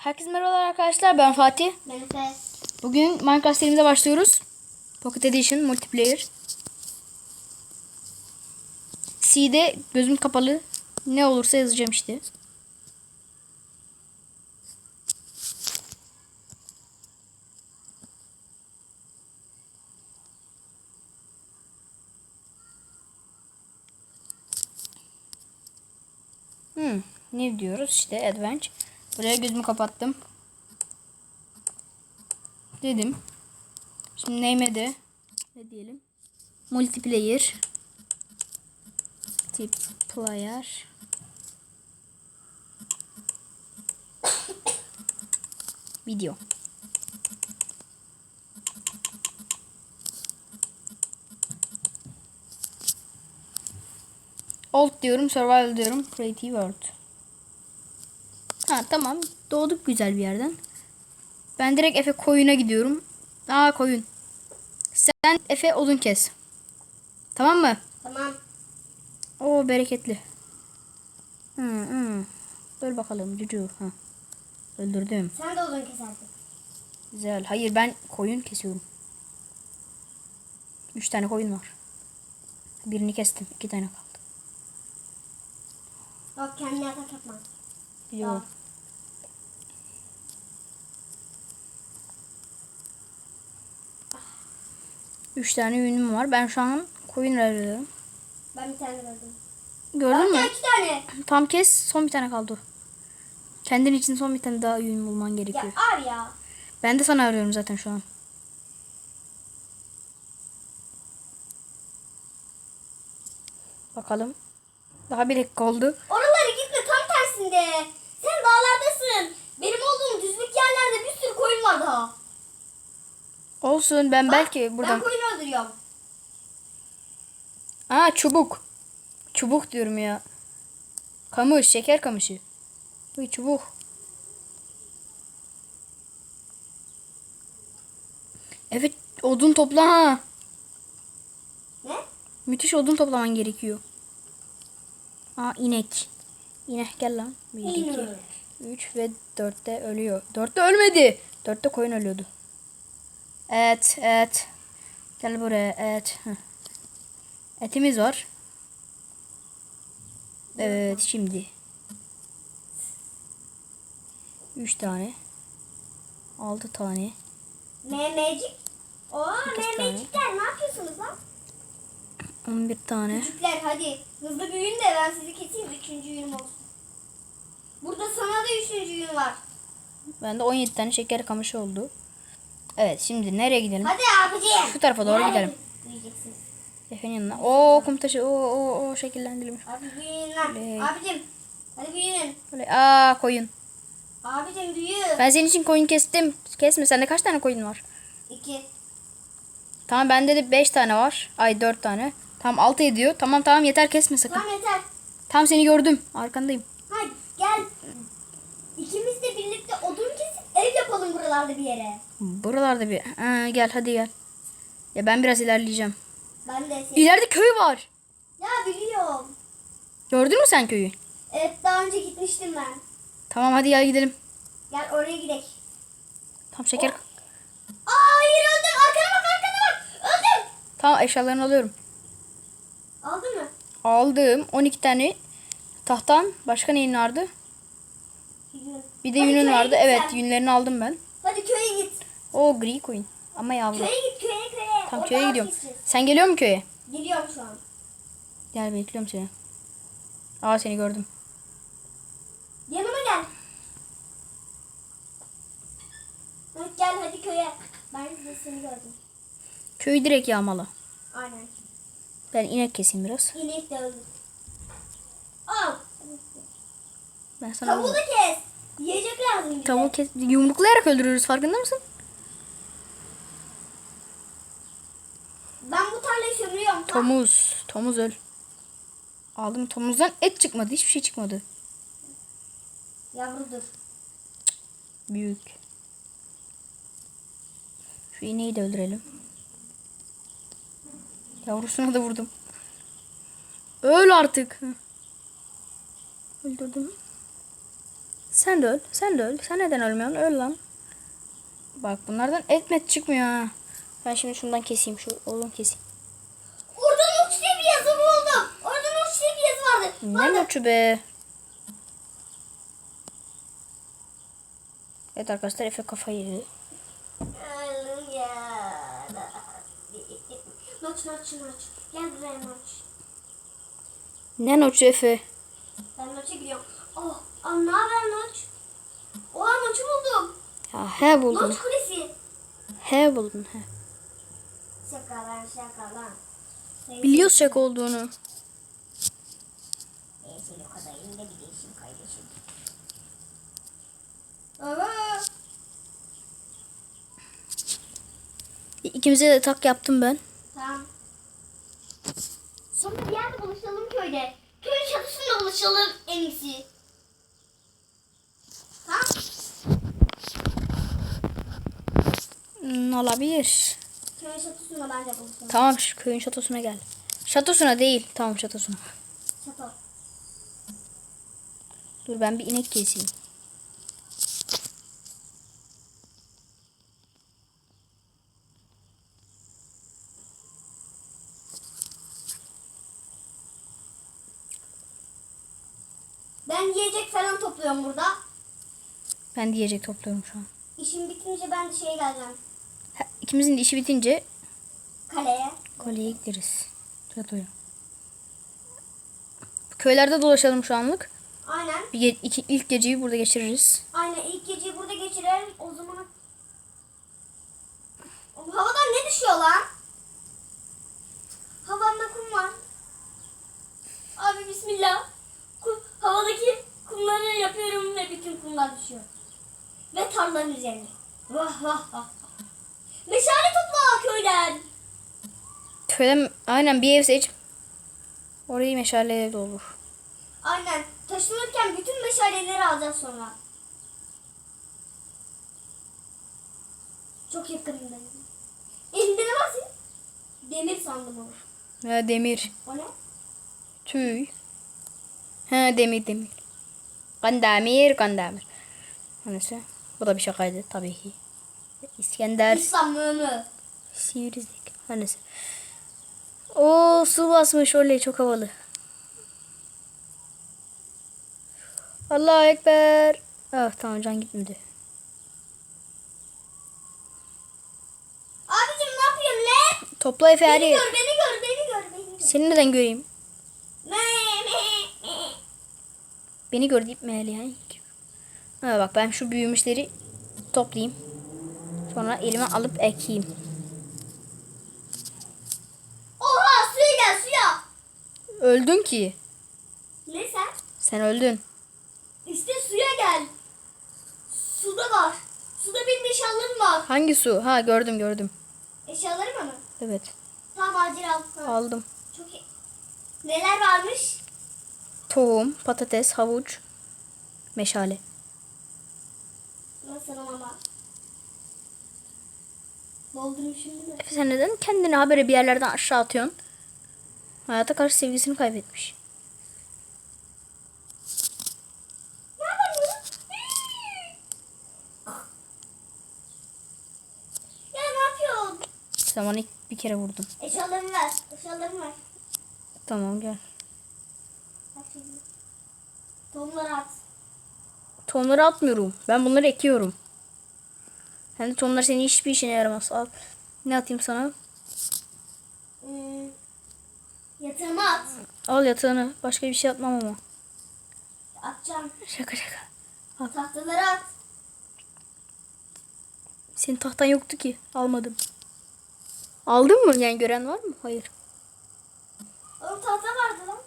Herkese merhabalar arkadaşlar ben Fatih. Ben Efe. Bugün Minecraft serimize başlıyoruz. Pocket Edition Multiplayer. C'de gözüm kapalı. Ne olursa yazacağım işte. Hmm, ne diyoruz işte adventure. Buraya gözümü kapattım. Dedim. Şimdi name'e de ne diyelim? Multiplayer. Multiplayer. Video. Alt diyorum, survival diyorum, creative world. Ha tamam. Doğduk güzel bir yerden. Ben direkt Efe koyuna gidiyorum. Aa koyun. Sen Efe odun kes. Tamam mı? Tamam. O bereketli. Hı hı. Öl bakalım cücü. Ha. Öldürdüm. Sen de odun kesersin. Güzel. Hayır ben koyun kesiyorum. Üç tane koyun var. Birini kestim. iki tane kaldı. Bak kendi yatak yapma. Yok. 3 tane ünüm var. Ben şu an koyun arıyorum. Ben bir tane gördüm. Gördün mü? Ben iki tane. Tam kes. Son bir tane kaldı. Kendin için son bir tane daha yün bulman gerekiyor. Ya ar ya. Ben de sana arıyorum zaten şu an. Bakalım. Daha bir dakika oldu. Oralara gitme tam tersinde. Sen dağlardasın. Benim olduğum düzlük yerlerde bir sürü koyun var daha. Olsun ben Bak, belki buradan... Ben öldürüyorum. Aa çubuk. Çubuk diyorum ya. Kamış, şeker kamışı. Bu çubuk. Evet odun topla ha. Ne? Müthiş odun toplaman gerekiyor. Aa inek. İnek gel lan. Bir, iki, İnek. üç ve dörtte ölüyor. Dörtte ölmedi. Dörtte koyun ölüyordu. Evet, evet. Gel buraya. Heh. Etimiz var. Evet, şimdi. Üç tane. Altı tane. Memecik. Oha memecikler ne yapıyorsunuz lan? On bir tane. Küçükler hadi. Hızlı büyüyün de ben sizi keseyim. Üçüncü yünüm olsun. Burada sana da üçüncü yün var. Bende 17 tane şeker kamışı oldu. Evet, şimdi nereye gidelim? Hadi abicim. Şu tarafa doğru Nerede gidelim. Büyüyeceksiniz. Efe'nin yanına. Oo kum taşı. Oo oo oo şekillendirilmiş. Hadi büyüyün lan. Abicim. Hadi büyüyün. Böyle aa koyun. Abicim büyü. Ben senin için koyun kestim. Kesme. Sende kaç tane koyun var? İki. Tamam bende de 5 tane var. Ay 4 tane. Tamam 6 ediyor. Tamam tamam yeter kesme sakın. Tamam yeter. Tam seni gördüm. Arkandayım. Hadi gel. İkimiz de birlikte odun kesip ev yapalım buralarda bir yere. Buralarda bir. Ha, gel hadi gel. Ya ben biraz ilerleyeceğim. Ben de seni. İleride köy var. Ya biliyorum. Gördün mü sen köyü? Evet daha önce gitmiştim ben. Tamam hadi gel gidelim. Gel oraya gidelim. Tam şeker. Aa hayır öldüm. Arkana bak arkana bak. Öldüm. Tamam eşyalarını alıyorum. Aldın mı? Aldım 12 tane tahtan. Başka neyin vardı? Yün. Bir de yünün vardı. Evet yünlerini aldım ben. Hadi köye git. O gri koyun. Ama yavru. Köye git köye köye. Tam köye gidiyorum. keseceğiz. Sen geliyor musun köye? Geliyorum şu an. Gel bekliyorum seni. Aa seni gördüm. Yanıma gel. Hadi gel hadi köye. Ben de seni gördüm. Köyü direkt yağmalı. Aynen. Ben inek keseyim biraz. İnek de öldü. Al. Ben sana Tavuğu da kes. Yiyecek lazım bize. tavuğu kes yumruklayarak öldürüyoruz farkında mısın? Ben bu tarlayı sömürüyorum. Tomuz. Tomuz öl. Aldım tomuzdan et çıkmadı. Hiçbir şey çıkmadı. Yavrudur. Büyük. Şu ineği de öldürelim. Yavrusuna da vurdum. Öl artık. Öldürdüm. Sen de öl. Sen de öl. Sen neden ölmüyorsun? Öl lan. Bak bunlardan etmet çıkmıyor ha. Ben şimdi şundan keseyim. Şu oğlum keseyim. Oradan uç diye bir yazı buldum. Oradan uç diye bir yazı vardı. Ne maçı be. Evet arkadaşlar Efe kafayı yedi. Noç noç noç. Gel buraya noç. Ne noçu Efe? Ben noça gidiyorum. Oh, aa, ne haber noç? Oha noçu buldum. Ya he buldun. Noç kulesi. He buldun he. Şaka lan şaka lan. Biliyoruz şaka olduğunu. Neyse kadar elinde bir değişim kardeşim. Aa, İkimize de tak yaptım ben. tamam. Sonra bir yerde buluşalım köyde. Köyün çatısında buluşalım en iyisi. Tamam. Hmm, olabilir. Köyün çatısında bence buluşalım. Tamam şu köyün şatosuna gel. Şatosuna değil. Tamam şatosuna. Çato. Dur ben bir inek keseyim. Ben yiyecek falan topluyorum burada. Ben diyecek topluyorum şu an. İşim bitince ben de şeye geleceğim. İkimizin de işi bitince Kaleye. Kolye'ye gideriz. Şatoya. Köylerde dolaşalım şu anlık. Aynen. Bir ge- iki, ilk geceyi burada geçiririz. Aynen ilk geceyi burada geçirelim. O zaman... Havadan ne düşüyor lan? Havamda kum var. Abi bismillah. Kum, havadaki kumları yapıyorum ve bütün kumlar düşüyor. Ve tarlanın üzerine. Vah vah vah. Meşale topla köyden. Köyden aynen bir ev seç. Orayı meşaleyle doldur. Aynen. Taşınırken bütün meşaleleri alacağız sonra. Çok yakınındayım. Elinde ne var senin? Demir sandım onu. Ha, demir. O ne? Tüy. Ha demir demir. Kandemir kandemir. Neyse. Bu da bir şakaydı tabii ki. İskender. İslam mühimü. Sivrizik. Her neyse. Oo su basmış oley çok havalı. Allahu Ekber. Ah tamam can gitmedi. Abicim ne yapıyorsun lan? Topla Efe Beni gör, beni gör, beni gör, beni gör. Seni neden göreyim? Me, me, me. Beni gör deyip meğer yani. Ha bak ben şu büyümüşleri toplayayım. Sonra elime alıp ekeyim. Oha suya gel suya. Öldün ki. Ne sen? Sen öldün. İşte suya gel. Suda var. Suda benim eşyalarım var. Hangi su? Ha gördüm gördüm. Eşyalarım mı? Evet. Tamam acil al. Ha, Aldım. Çok iyi. Neler varmış? Tohum, patates, havuç, meşale. Nasıl ama? Doldurayım şimdi mi? Sen neden kendini habere bir yerlerden aşağı atıyorsun? Hayata karşı sevgisini kaybetmiş. Ne yapıyorsun? Ya ne yapıyorsun? Sen bana ilk bir kere vurdun. Eşyalarımı ver. Eşyalarımı ver. Tamam gel. Bak şimdi. Tohumları at. Tohumları atmıyorum. Ben bunları ekiyorum. Hem de tohumlar senin hiçbir işine yaramaz. Al. Ne atayım sana? Hmm. Yatağıma at. Al yatağını. Başka bir şey atmam ama. Atacağım. Şaka şaka. Tahtaları at. Senin tahtan yoktu ki. Almadım. Aldın mı? Yani gören var mı? Hayır. Oğlum tahta vardı lan.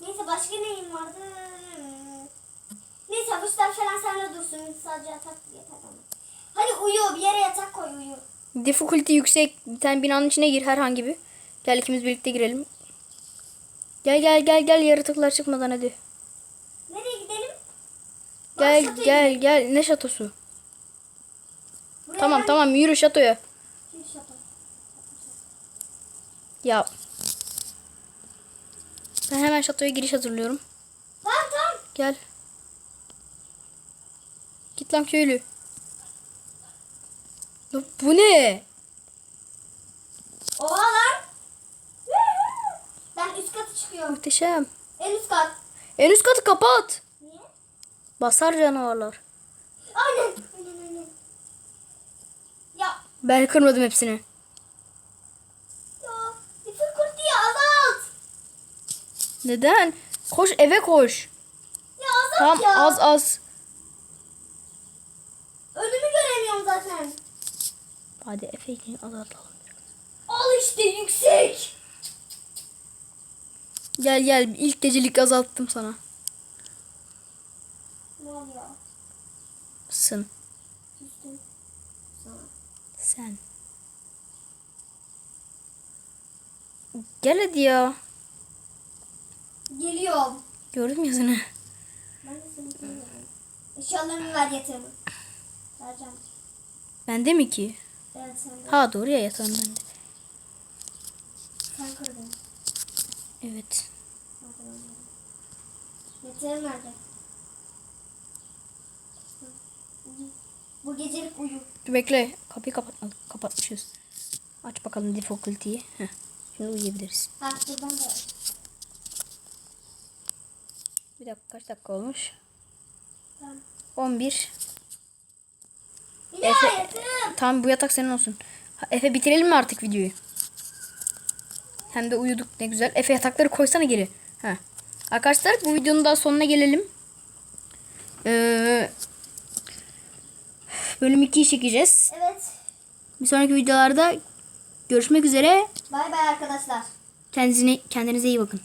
Neyse başka neyim vardı? Neyse havuçlar falan sende dursun. Sadece yatak yeter ama. Hadi uyu bir yere yatak koy uyu. Difficulty yüksek. Bir tane binanın içine gir herhangi bir. Gel ikimiz birlikte girelim. Gel gel gel gel yaratıklar çıkmadan hadi. Nereye gidelim? Bak, Gel şatoya gel gidelim. gel. Ne şatosu? Buraya Tamam ben- tamam yürü şatoya. Şimdi şato. Ya. Ben hemen şatoya giriş hazırlıyorum. Tamam tamam. Gel. Git lan köylü. Ya bu ne? Oha lan. Ben üst katı çıkıyorum. Muhteşem. En üst kat. En üst katı kapat. Niye? Basar canavarlar. Aynen. Aynen aynen. Ya. Ben kırmadım hepsini. Ya. Difficulty'yi azalt. Neden? Koş eve koş. Ya azalt Tamam ya. az az. Önümü göremiyorum zaten. Hadi Efe'yi azaltalım. Al işte yüksek. Gel gel ilk gecelik azalttım sana. Ne oluyor? Sın. Üstüm. Sana. Sen. Gel hadi ya. Geliyorum. Gördüm yazını. Ben de seni tanıyorum. Eşyalarımı ver yatağımı. Vereceğim. Bende mi ki? Evet sen de. Ha doğru ya yatağım bende. Sen kırdın. Evet. Yatağım nerede? Bu gecelik uyu. Bekle. Kapıyı kapatmadık. Kapatmışız. Aç bakalım difficulty'yi. Heh. Şimdi uyuyabiliriz. Ha ben de. Bir dakika kaç dakika olmuş? Tamam. 11. Efe-. Tamam bu yatak senin olsun. Efe bitirelim mi artık videoyu? Hem de uyuduk ne güzel. Efe yatakları koysana geri. Ha. Arkadaşlar bu videonun daha sonuna gelelim. Ee, bölüm 2'yi çekeceğiz. Evet. Bir sonraki videolarda görüşmek üzere. Bay bay arkadaşlar. Kendinize, kendinize iyi bakın.